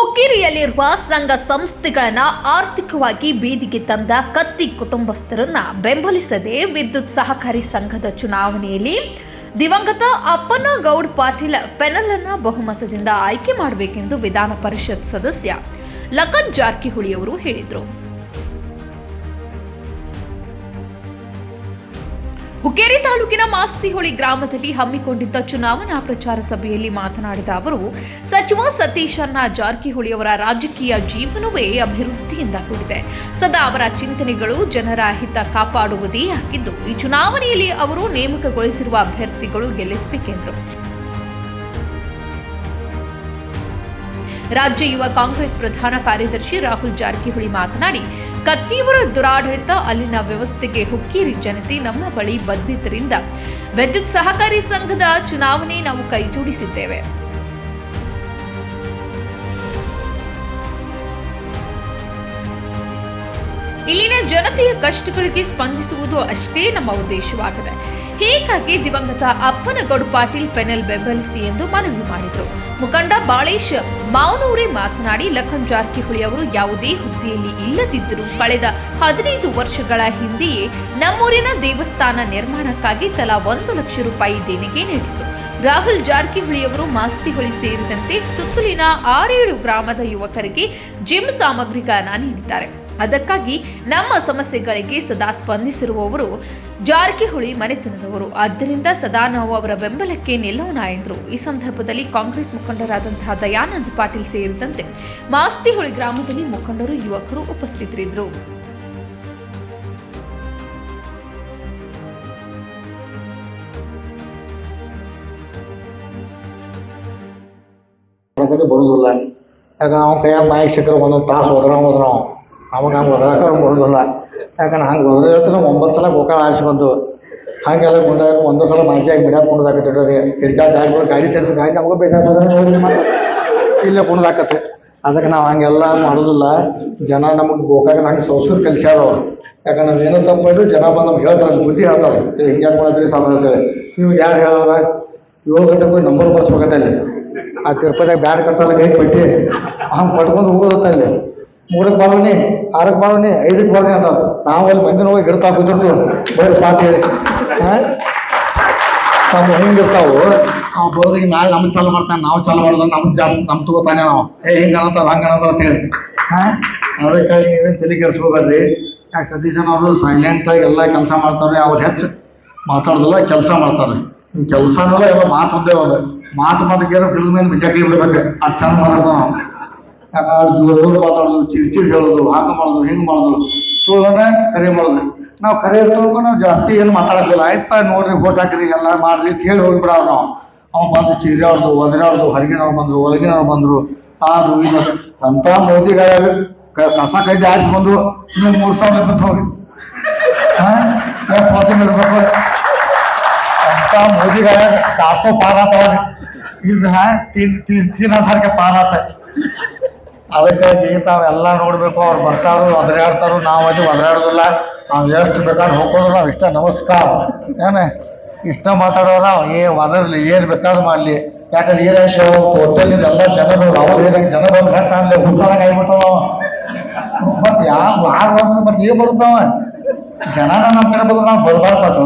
ಹುಕ್ಕೇರಿಯಲ್ಲಿರುವ ಸಂಘ ಸಂಸ್ಥೆಗಳನ್ನ ಆರ್ಥಿಕವಾಗಿ ಬೀದಿಗೆ ತಂದ ಕತ್ತಿ ಕುಟುಂಬಸ್ಥರನ್ನ ಬೆಂಬಲಿಸದೆ ವಿದ್ಯುತ್ ಸಹಕಾರಿ ಸಂಘದ ಚುನಾವಣೆಯಲ್ಲಿ ದಿವಂಗತ ಅಪ್ಪನಗೌಡ್ ಪಾಟೀಲ್ ಪೆನಲ್ ಅನ್ನ ಬಹುಮತದಿಂದ ಆಯ್ಕೆ ಮಾಡಬೇಕೆಂದು ವಿಧಾನ ಪರಿಷತ್ ಸದಸ್ಯ ಲಖನ್ ಜಾರಕಿಹೊಳಿ ಅವರು ಹೇಳಿದರು. ಹುಕ್ಕೇರಿ ತಾಲೂಕಿನ ಮಾಸ್ತಿಹೊಳಿ ಗ್ರಾಮದಲ್ಲಿ ಹಮ್ಮಿಕೊಂಡಿದ್ದ ಚುನಾವಣಾ ಪ್ರಚಾರ ಸಭೆಯಲ್ಲಿ ಮಾತನಾಡಿದ ಅವರು, ಸಚಿವ ಸತೀಶಣ್ಣ ಜಾರಕಿಹೊಳಿ ಅವರ ರಾಜಕೀಯ ಜೀವನವೇ ಅಭಿವೃದ್ಧಿಯಿಂದ ಕೂಡಿದೆ. ಸದಾ ಅವರ ಚಿಂತನೆಗಳು ಜನರ ಹಿತ ಕಾಪಾಡುವುದೇ ಆಗಿದ್ದು, ಈ ಚುನಾವಣೆಯಲ್ಲಿ ಅವರು ನೇಮಕಗೊಳಿಸಿರುವ ಅಭ್ಯರ್ಥಿಗಳು ಗೆಲ್ಲಿಸಬೇಕೆಂದರು ರಾಜ್ಯ ಯುವ ಕಾಂಗ್ರೆಸ್ ಪ್ರಧಾನ ಕಾರ್ಯದರ್ಶಿ ರಾಹುಲ್ ಜಾರಕಿಹೊಳಿ ಮಾತನಾಡಿ ಕತ್ತಿಯವರ ದುರಾಡಳಿತ ಅಲ್ಲಿನ ವ್ಯವಸ್ಥೆಗೆ ಹುಕ್ಕೇರಿ ಜನತೆ ನಮ್ಮ ಬಳಿ ಬಂದಿದ್ದರಿಂದ ವಿದ್ಯುತ್ ಸಹಕಾರಿ ಸಂಘದ ಚುನಾವಣೆ ನಾವು ಕೈಜೋಡಿಸಿದ್ದೇವೆ ಇಲ್ಲಿನ ಜನತೆಯ ಕಷ್ಟಗಳಿಗೆ ಸ್ಪಂದಿಸುವುದು ಅಷ್ಟೇ ನಮ್ಮ ಉದ್ದೇಶವಾಗಿದೆ. ಹೀಗಾಗಿ ದಿವಂಗತ ಅಪ್ಪನಗೌಡ ಪಾಟೀಲ್ ಪೆನಲ್ ಬೆಂಬಲಿಸಿ ಎಂದು ಮನವಿ ಮಾಡಿದರು. ಮುಖಂಡ ಬಾಳೇಶ್ ಮಾವನೂರಿ ಮಾತನಾಡಿ, ಲಖನ್ ಜಾರಕಿಹೊಳಿ ಅವರು ಯಾವುದೇ ಹುದ್ದೆಯಲ್ಲಿ ಇಲ್ಲದಿದ್ದರೂ ಕಳೆದ ಹದಿನೈದು ವರ್ಷಗಳ ಹಿಂದೆಯೇ ನಮ್ಮೂರಿನ ದೇವಸ್ಥಾನ ನಿರ್ಮಾಣಕ್ಕಾಗಿ ತಲಾ ಒಂದು ಲಕ್ಷ ರೂಪಾಯಿ ದೇಣಿಗೆ ನೀಡಿದರು. ರಾಹುಲ್ ಜಾರಕಿಹೊಳಿ ಅವರು ಮಾಸ್ತಿಹೊಳಿ ಸೇರಿದಂತೆ ಸುತ್ತಲಿನ ಆರೇಳು ಗ್ರಾಮದ ಯುವಕರಿಗೆ ಜಿಮ್ ಸಾಮಗ್ರಿಗಳನ್ನು ನೀಡಿದ್ದಾರೆ. ಅದಕ್ಕಾಗಿ ನಮ್ಮ ಸಮಸ್ಯೆಗಳಿಗೆ ಸದಾ ಸ್ಪಂದಿಸಿರುವವರು ಜಾರಕಿಹೊಳಿ ಮನೆತನದವರು. ಆದ್ದರಿಂದ ಸದಾ ನಾವು ಅವರ ಬೆಂಬಲಕ್ಕೆ ನಿಲ್ಲೋಣ ಎಂದರು. ಈ ಸಂದರ್ಭದಲ್ಲಿ ಕಾಂಗ್ರೆಸ್ ಮುಖಂಡರಾದಂತಹ ದಯಾನಂದ್ ಪಾಟೀಲ್ ಸೇರಿದಂತೆ ಮಾಸ್ತಿಹೊಳಿ ಗ್ರಾಮದಲ್ಲಿ ಮುಖಂಡರು, ಯುವಕರು ಉಪಸ್ಥಿತರಿದ್ದರು. ಬರುದಿಲ್ಲ ಯಾಕಂದ್ರೆ ಅವ್ನ ಕೈಯಾಗ ಮಾಯಕ್ ಸಿಕ್ಕರೆ ಒಂದೊಂದು ತಾಸು ಹೋದ್ರ ಹೋದ್ರ ಅವಾಗ ಹಂಗೆ ಒದ್ರಾಕ ಬರೋದಿಲ್ಲ ಯಾಕಂದ್ರೆ ಹಂಗೆ ಒದ್ರತ್ರ ಒಂಬತ್ತು ಸಲ ಗೋಕಾಲ ಆರಿಸಿ ಬಂದು, ಹಾಗೆಲ್ಲ ಗುಂಡಾಗ ಒಂದೇ ಸಲ ಮಾಜಿಯಾಗಿ ಮಿಡಾಕ್ ಕುಣದಾಕತ್ತೆ ಇಡೋದು ಕಿಡ್ಜಾ ಗಾಡಿಗಳು ಗಾಡಿ ಸೇರಿಸಿ, ಗಾಡಿ ನಮಗೂ ಬೇಕಾಗ್ತದೆ ಇಲ್ಲೇ ಕುಣದಾಕತ್ತೆ. ಅದಕ್ಕೆ ನಾವು ಹಂಗೆಲ್ಲ ಮಾಡೋದಿಲ್ಲ. ಜನ ನಮಗೆ ಗೋಕಾಗ ಹಂಗೆ ಸಂಸ್ಕೃತಿ ಕಲಿಸ್ಯಾರ ಅವರು. ಯಾಕಂದ್ರೆ ನಾವು ಏನೋ ತಪ್ಪು ಜನ ಬಂದು ನಮ್ಗೆ ಹೇಳ್ತಾರೆ ಬುದ್ಧಿ ಹೇಳ್ತಾರೆ. ಹಿಂಗೆ ಯಾಕೆ ಮಾಡಿದ್ರಿ ಸಾಲ ಹೇಳ್ತಾರೆ ನೀವು ಯಾರು ಹೇಳೋರ? ಏಳು ಗಂಟೆ ಹೋಗಿ ನಂಬರ್ ಬರ್ಸ್ಬೇಕತ್ತೆ ಅಲ್ಲಿ. ಆ ತಿರುಪತಿಯಾಗ ಬ್ಯಾಡ್ ಕಟ್ತಾರೆ ಕೈ ಪಟ್ಟಿ ಹಂಗೆ ಪಟ್ಕೊಂಡು ಹೋಗೋದತ್ತ ಅಲ್ಲಿ. ಮೂರಕ್ಕೆ ಬಾಲೋನಿ ಆರಕ್ಕೆ ಬಾಲೋನಿ ಐದಕ್ಕೆ ಬಾಲೋನಿ ಅಂತ ನಾವು ಅಲ್ಲಿ ಮಂದಿನ ಹೋಗಿ ಗಿಡತಾ ಕೂತಿರ್ತೀವಿ ಬರೀ ಪಾತ್ ಹೇಳಿ. ನಮ್ಮ ಹಿಂಗಿರ್ತಾವು ಆ ಬರೋದಕ್ಕೆ ನಾಳೆ ನಮ್ಗೆ ಚಾಲು ಮಾಡ್ತಾನೆ, ನಾವು ಚಾಲು ಮಾಡೋದು ನಮ್ಗೆ ಜಾಸ್ತಿ ನಮ್ಮ ತಗೋತಾನೆ ನಾವು. ಏ, ಹಿಂಗೆ ಅನ್ನತ್ತಾರ ಹಂಗೆ ಅನ್ನೋದ್ರ ಅಂತ ಹೇಳಿ. ಹಾಂ ಅದಕ್ಕಾಗಿ ನೀವೇನು ತಲೆ ಕೆಡಿಸ್ಕೋಬೇಡ್ರಿ. ಯಾಕೆ ಸತೀಶನ್ ಅವರು ಸೈಲೆಂಟಾಗಿ ಎಲ್ಲ ಕೆಲಸ ಮಾಡ್ತಾರೆ ಅವ್ರು ಹೆಚ್ಚು ಮಾತಾಡೋದಿಲ್ಲ ಕೆಲಸ ಮಾಡ್ತಾರೆ. ಕೆಲಸ ಅನ್ನೋಲ್ಲ ಎಲ್ಲ ಮಾತು ಒಂದೇ ಹೋದ ಮಾತು ಮಾತಕ್ಕೆ ಫಿಲ್ಮ್ ಮೇಲೆ ಬಿಜೆಪಿ ಬಿಡ್ಬೇಕು. ಅಷ್ಟು ಚಂದ ಮಾತಾಡ್ತಾವೆ ನಾವು. ಯಾಕಂದ್ರೆ ಜೋರು ಮಾತಾಡೋದು ಚಿರ್ಚಿರ್ ಹೇಳೋದು, ಹಾಂಗ ಮಾಡೋದು, ಹಿಂಗೆ ಮಾಡೋದು ಸುಳ್ಳನ್ನ ಕರೆ ಮಾಡೋದು. ನಾವು ಕರೆ ಇರ್ತವಕ್ಕೂ ನಾವು ಜಾಸ್ತಿ ಏನು ಮಾತಾಡೋದಿಲ್ಲ. ಆಯ್ತಾ ನೋಡ್ರಿ ಫೋಟೋ ಹಾಕ್ರಿ, ಎಲ್ಲ ಮಾಡ್ರಿ ಹೇಳಿ ಹೋಗಿಬಿಡೋರು ನಾವು. ಅವ್ನು ಬಂದು ಚೀರ್ಯಾವ್ರದು ಒದರ್ಯಾವ್ರದು ಹೊರಗಿನವ್ರು ಬಂದರು, ಒಳಗಿನವ್ರು ಬಂದರು. ಅದು ಇದು ಅಂತ ಮೋದಿಗಳ ಕಸ ಕಡ್ಡಿ ಆರಿಸಿ ಬಂದು ಇನ್ನೊಂದು ಮೂರು ಸಾವಿರ ಇಪ್ಪತ್ತು ಹೋಗಿ ಇರ್ಬೇಕು ಅಂತ ಮೋದಿಗಳ ಜಾಸ್ತಿ ಪಾರ ಆತವ ಇದು ಹಾ ತಿನ್ ತಿನ್ ತಿನ್ನ ಸಾರ್ಕೆ ಪಾರ ಆತ ಅದಕ್ಕಾಗಿ ತಾವೆಲ್ಲ ನೋಡಬೇಕು, ಅವ್ರು ಬರ್ತಾರು, ಒದರಾಡ್ತಾರು, ನಾವು ಅದು ಒದರಾಡೋದಿಲ್ಲ. ನಾವು ಎಷ್ಟು ಬೇಕಾದ್ರೆ ಹೋಗೋದು ನಾವು ಇಷ್ಟ ನಮಸ್ಕಾರ. ಏನೇ? ಇಷ್ಟ ಮಾತಾಡೋರು ಏ, ಒದರ್ಲಿ, ಏನು ಬೇಕಾದ್ರೂ ಮಾಡಲಿ. ಯಾಕಂದ್ರೆ ಏನಾಯ್ತು ಹೋಟೆಲಿಂದ ಎಲ್ಲ ಜನರು ಅವ್ರು ಏನಾಗಿ ಜನ ಬಂದು ಹೆಚ್ಚು ಅಂದ್ರೆ ಹುಟ್ಟಾಗ ಆಗ್ಬಿಟ್ಟು ನಾವು ಮತ್ತೆ ಯಾವ ಆರು ಮತ್ತೆ ಏನ್ ಬರುತ್ತವ? ಜನನ ನಮ್ಮ ಕಡೆ ಬಂದ್ರೆ ನಾವು ಬರಬಾರ್ದು